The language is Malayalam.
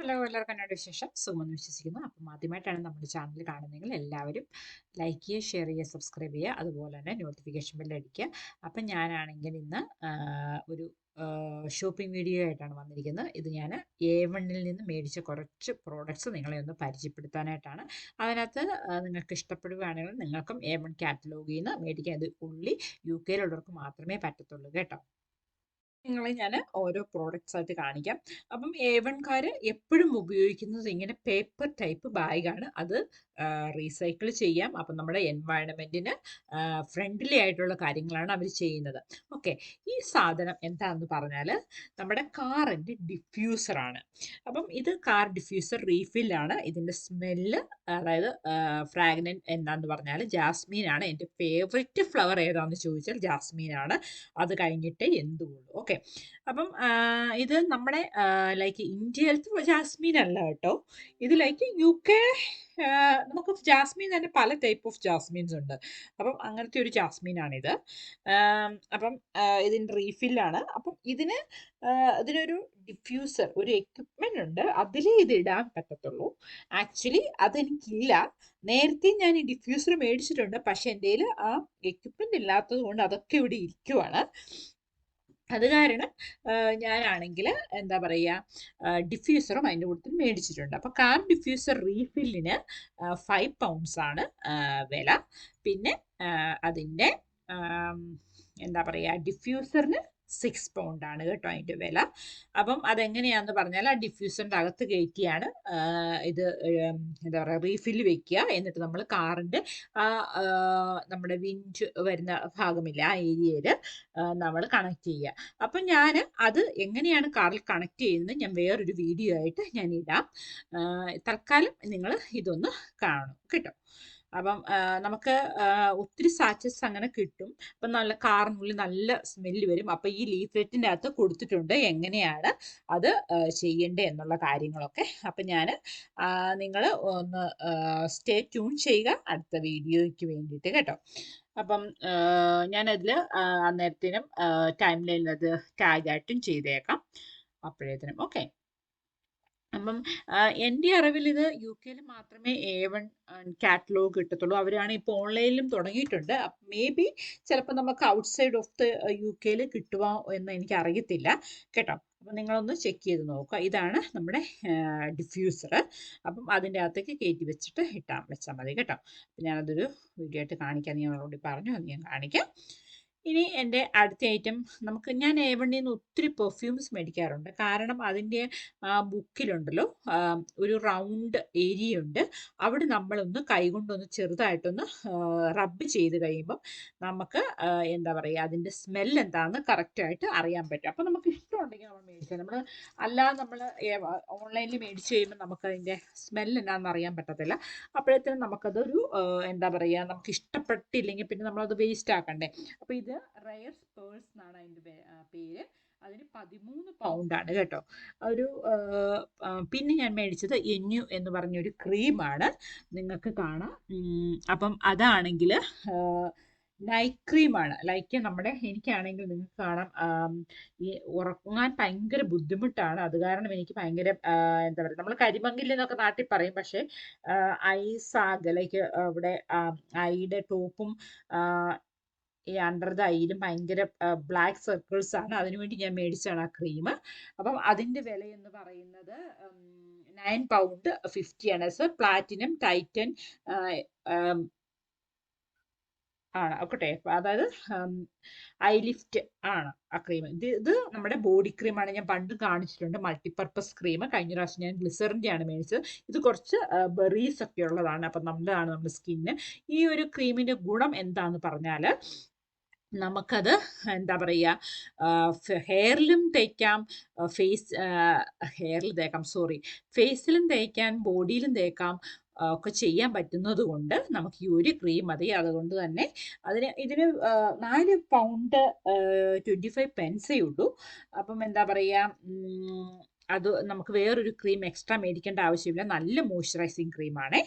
ഹലോ എല്ലാവർക്കും എന്നോട് വിശേഷം. സുഖമെന്ന് വിശ്വസിക്കുന്നു. അപ്പം ആദ്യമായിട്ടാണ് നമ്മുടെ ചാനൽ കാണുന്നതെങ്കിൽ എല്ലാവരും ലൈക്ക് ചെയ്യുക ഷെയർ ചെയ്യുക സബ്സ്ക്രൈബ് ചെയ്യുക. അതുപോലെ തന്നെ നോട്ടിഫിക്കേഷൻ ബെല്ല് അടിക്കുക. അപ്പം ഞാനാണെങ്കിൽ ഇന്ന് ഒരു ഷോപ്പിംഗ് വീഡിയോ ആയിട്ടാണ് വന്നിരിക്കുന്നത്. ഇത് ഞാൻ എ വണ്ണിൽ നിന്ന് മേടിച്ച കുറച്ച് പ്രോഡക്റ്റ്സ് നിങ്ങളെ ഒന്ന് പരിചയപ്പെടുത്താനായിട്ടാണ്. അതിനകത്ത് നിങ്ങൾക്ക് ഇഷ്ടപ്പെടുകയാണെങ്കിൽ നിങ്ങൾക്കും എ വൺ കാറ്റലോഗിൽ നിന്ന് മേടിക്കാൻ ഇത് ഉള്ളി യു കെയിലുള്ളവർക്ക് മാത്രമേ പറ്റത്തുള്ളൂ. കേട്ടോ? നിങ്ങളെ ഞാൻ ഓരോ പ്രോഡക്റ്റ്സ് ആയിട്ട് കാണിക്കാം. അപ്പം എ വൺകാർ എപ്പോഴും ഉപയോഗിക്കുന്നത് ഇങ്ങനെ പേപ്പർ ടൈപ്പ് ബാഗാണ് അത് റീസൈക്കിൾ ചെയ്യാം. അപ്പം നമ്മുടെ എൻവയറമെന്റിന് ഫ്രണ്ട്ലി ആയിട്ടുള്ള കാര്യങ്ങളാണ് അവർ ചെയ്യുന്നത്. ഓക്കെ ഈ സാധനം എന്താണെന്ന് പറഞ്ഞാൽ നമ്മുടെ കാറിന്റെ ഡിഫ്യൂസറാണ് അപ്പം ഇത് കാർ ഡിഫ്യൂസർ റീഫില്ലാണ് ഇതിന്റെ സ്മെല്ല് അതായത് ഫ്രാഗ്രന്റ് എന്താന്ന് പറഞ്ഞാൽ ജാസ്മീനാണ് എന്റെ ഫേവററ്റ് ഫ്ലവർ ഏതാണെന്ന് ചോദിച്ചാൽ ജാസ്മീനാണ് അത് കഴിഞ്ഞിട്ടേ എന്തുള്ളൂ. ഓക്കെ അപ്പം ഇത് നമ്മുടെ ലൈക്ക് ഇന്ത്യയിലത്തെ ജാസ്മീൻ അല്ല കേട്ടോ. ഇത് ലൈക്ക് യു കെ നമുക്ക് ജാസ്മിൻ തന്നെ പല ടൈപ്പ് ഓഫ് ജാസ്മിൻസ് ഉണ്ട്. അപ്പം അങ്ങനത്തെ ഒരു ജാസ്മിനാണിത്. അപ്പം ഇതിന്റെ റീഫില്ലാണ്. അപ്പം ഇതിന് ഇതിനൊരു ഡിഫ്യൂസർ ഒരു എക്യുപ്മെന്റ് ഉണ്ട്. അതിലേ ഇത് ഇടാൻ പറ്റത്തുള്ളൂ. ആക്ച്വലി അതെനിക്കില്ല. നേരത്തെ ഞാൻ ഈ ഡിഫ്യൂസർ മേടിച്ചിട്ടുണ്ട്. പക്ഷെ എന്റെ ആ എക്യുപ്മെന്റ് ഇല്ലാത്തത് കൊണ്ട് അതൊക്കെ ഇവിടെ ഇരിക്കുവാണ്. അത് കാരണം ഞാനാണെങ്കിൽ എന്താ പറയുക ഡിഫ്യൂസറും അതിന്റെ കൂട്ടത്തിൽ മേടിച്ചിട്ടുണ്ട്. അപ്പോൾ കാം ഡിഫ്യൂസർ റീഫില്ലിന് ഫൈവ് പൗണ്ട്സ് ആണ് വില. പിന്നെ അതിന്റെ എന്താ പറയുക ഡിഫ്യൂസറിന് സിക്സ് പൗണ്ടാണ് കേട്ടോ അതിന്റെ വില. അപ്പം അതെങ്ങനെയാണെന്ന് പറഞ്ഞാൽ ആ ഡിഫ്യൂസറിന്റെ അകത്ത് കയറ്റിയാണ് ഇത് എന്താ പറയുക റീഫിൽ വെക്കുക. എന്നിട്ട് നമ്മൾ കാറിന്റെ ആ നമ്മുടെ വിൻഡ് വരുന്ന ഭാഗമില്ല ആ ഏരിയയിൽ നമ്മൾ കണക്ട് ചെയ്യുക. അപ്പം ഞാൻ അത് എങ്ങനെയാണ് കാറിൽ കണക്ട് ചെയ്യുന്നത് ഞാൻ വേറൊരു വീഡിയോ ആയിട്ട് ഞാൻ ഇടാം. തൽക്കാലം നിങ്ങൾ ഇതൊന്ന് കാണും കേട്ടോ. അപ്പം നമുക്ക് ഒത്തിരി സാച്ചസ് അങ്ങനെ കിട്ടും. അപ്പം നല്ല കാറിനുള്ളിൽ നല്ല സ്മെല്ല് വരും. അപ്പം ഈ ലീഫ്ലെറ്റിന്റെ അകത്ത് കൊടുത്തിട്ടുണ്ട്. എങ്ങനെയാണ് അത് ചെയ്യേണ്ടത് എന്നുള്ള കാര്യങ്ങളൊക്കെ. അപ്പം ഞാൻ നിങ്ങൾ ഒന്ന് സ്റ്റേ ട്യൂൺ ചെയ്യുക. അടുത്ത വീഡിയോയ്ക്ക് വേണ്ടിയിട്ട് കേട്ടോ. അപ്പം ഞാനതിൽ അന്നേരത്തിനും ടൈം ലൈനിൽ അത് ടാഗായിട്ടും ചെയ്തേക്കാം. അപ്പോഴേത്തിനും ഓക്കെ. അപ്പം എന്റെ അറിവിൽ ഇത് യു കെയിൽ മാത്രമേ എ വൺ കാറ്റലോഗ് കിട്ടത്തുള്ളൂ. അവരാണ് ഇപ്പോൾ ഓൺലൈനിലും തുടങ്ങിയിട്ടുണ്ട്. മേ ബി ചിലപ്പോൾ നമുക്ക് ഔട്ട്സൈഡ് ഓഫ് ദ യു കെയിൽ കിട്ടുമോ എന്ന് എനിക്ക് അറിയത്തില്ല. കേട്ടോ? അപ്പം നിങ്ങളൊന്ന് ചെക്ക് ചെയ്ത് നോക്കുക. ഇതാണ് നമ്മുടെ ഡിഫ്യൂസർ അപ്പം അതിന്റെ അകത്തേക്ക് കയറ്റി വെച്ചിട്ട് ഇട്ടാൽ വെച്ചാൽ മതി. കേട്ടോ? അപ്പം ഞാനതൊരു വീഡിയോ ആയിട്ട് കാണിക്കാൻ ഞാൻ പറഞ്ഞു അത് ഞാൻ കാണിക്കാം. ഇനി എന്റെ അടുത്ത ഐറ്റം നമുക്ക് ഞാൻ ഏവണ്ണിൽ നിന്ന് ഒത്തിരി പെർഫ്യൂംസ് മേടിക്കാറുണ്ട്. കാരണം അതിന്റെ ബുക്കിലുണ്ടല്ലോ ഒരു റൗണ്ട് ഏരിയ ഉണ്ട് അവിടെ നമ്മളൊന്ന് കൈകൊണ്ടൊന്ന് ചെറുതായിട്ടൊന്ന് റബ്ബ് ചെയ്ത് കഴിയുമ്പം നമുക്ക് എന്താ പറയുക അതിന്റെ സ്മെൽ എന്താണെന്ന് കറക്റ്റായിട്ട് അറിയാൻ പറ്റും. അപ്പോൾ നമുക്ക് ഇഷ്ടമുണ്ടെങ്കിൽ നമ്മൾ മേടിച്ചു നമ്മൾ അല്ലാതെ നമ്മൾ ഓൺലൈനിൽ മേടിച്ച് കഴിയുമ്പോൾ നമുക്ക് അതിന്റെ സ്മെൽ എന്നാണെന്ന് അറിയാൻ പറ്റത്തില്ല. അപ്പോഴത്തേനും നമുക്കതൊരു എന്താ പറയുക നമുക്ക് ഇഷ്ടപ്പെട്ടില്ലെങ്കിൽ പിന്നെ നമ്മളത് വേസ്റ്റ് ആക്കണ്ടേ. അപ്പോൾ ഇത് റയർ സ്പേഴ്സ് എന്നാണ് അതിന്റെ പേര്. അതിന് പതിമൂന്ന് പൗണ്ടാണ് കേട്ടോ. ഒരു പിന്നെ ഞാൻ മേടിച്ചത് എന്യു എന്ന് പറഞ്ഞൊരു ക്രീമാണ് നിങ്ങൾക്ക് കാണാം. അപ്പം അതാണെങ്കിൽ നൈറ്റ് ക്രീമാണ് ലൈക്ക് നമ്മുടെ എനിക്കാണെങ്കിൽ നിങ്ങൾക്ക് കാണാം. ഈ ഉറങ്ങാൻ ഭയങ്കര ബുദ്ധിമുട്ടാണ്. അത് കാരണം എനിക്ക് ഭയങ്കര എന്താ പറയുക നമ്മൾ കരിമങ്കിൽ എന്നൊക്കെ നാട്ടിൽ പറയും. പക്ഷേ ഐസാഗ് ലൈക്ക് ഇവിടെ ഐയുടെ ടോപ്പും ഈ അണ്ടർ ദ ഐയിലും ഭയങ്കര ബ്ലാക്ക് സർക്കിൾസ് ആണ്. അതിനുവേണ്ടി ഞാൻ മേടിച്ചാണ് ആ ക്രീം അപ്പം അതിന്റെ വില എന്ന് പറയുന്നത് നയൻ പൗണ്ട് ഫിഫ്റ്റി ആണ്. പ്ലാറ്റിനം ടൈറ്റൻ ആണ്. ഓക്കെ അതായത് ഐ ലിഫ്റ്റ് ആണ് ആ ക്രീം. ഇത് ഇത് നമ്മുടെ ബോഡി ക്രീമാണ് ഞാൻ പണ്ട് കാണിച്ചിട്ടുണ്ട്. Multipurpose cream. കഴിഞ്ഞ പ്രാവശ്യം ഞാൻ ഗ്ലിസറിന്റെ ആണ് മേടിച്ചത്. ഇത് കുറച്ച് ബെറീസ് ഒക്കെ ഉള്ളതാണ്. അപ്പം നല്ലതാണ് നമ്മുടെ സ്കിന്നിന്. ഈ ഒരു ക്രീമിന്റെ ഗുണം എന്താണെന്ന് പറഞ്ഞാൽ നമുക്കത് എന്താ പറയുക ഹെയറിലും തേക്കാം. ഫേസ് ഹെയറിൽ തേക്കാം. സോറി. ഫേസിലും തേക്കാം ബോഡിയിലും തേക്കാം. ഒക്കെ ചെയ്യാൻ പറ്റുന്നത് കൊണ്ട് നമുക്ക് ഈ ഒരു ക്രീം മതി. അതുകൊണ്ട് തന്നെ അതിന് ഇതിന് നാല് പൗണ്ട് ട്വന്റി ഫൈവ് പെൻസേ ഉള്ളൂ. അപ്പം എന്താ പറയുക അത് നമുക്ക് വേറൊരു ക്രീം എക്സ്ട്രാ മേടിക്കേണ്ട ആവശ്യമില്ല. നല്ല മോയ്സ്ചറൈസിങ് ക്രീമാണേ